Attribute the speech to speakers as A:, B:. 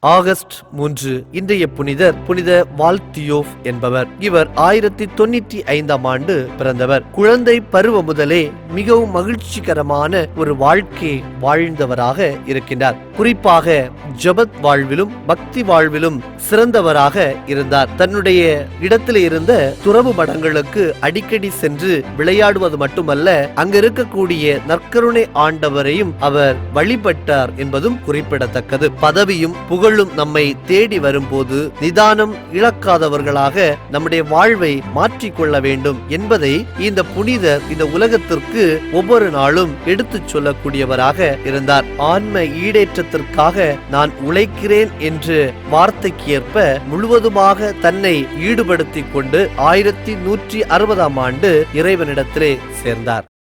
A: August மூன்று இன்றைய புனிதர் புனித வால்தியோஃப் என்பவர். இவர் ஆயிரத்தி தொண்ணூற்றி ஐந்தாம் ஆண்டு பிறந்தவர். குழந்தை பருவ முதலே மிகவும் மகிழ்ச்சிகரமான ஒரு வாழ்க்கை வாழ்ந்தவராக இருக்கின்றார். குறிப்பாக ஜபத் வாழ்விலும் பக்தி வாழ்விலும் சிறந்தவராக இருந்தார். தன்னுடைய இடத்தில் இருந்த துறவு மடங்களுக்கு அடிக்கடி சென்று விளையாடுவது மட்டுமல்ல அங்கிருக்கக்கூடிய நற்கருணை ஆண்டவரையும் அவர் வழிபட்டார் என்பதும் குறிப்பிடத்தக்கது. பதவியும் புகழ் புகழும் நம்மை தேடி வரும்போது நிதானம் இழக்காதவர்களாக நம்முடைய வாழ்வை மாற்றிக்கொள்ள வேண்டும் என்பதை இந்த புனிதர் இந்த உலகத்திற்கு ஒவ்வொரு நாளும் எடுத்துச் சொல்லக்கூடியவராக இருந்தார். ஆன்ம ஈடேற்றத்திற்காக நான் உழைக்கிறேன் என்று வார்த்தைக்கு ஏற்ப முழுவதுமாக தன்னை ஈடுபடுத்திக் கொண்டு ஆயிரத்தி நூற்றி அறுபதாம் ஆண்டு இறைவனிடத்திலே சேர்ந்தார்.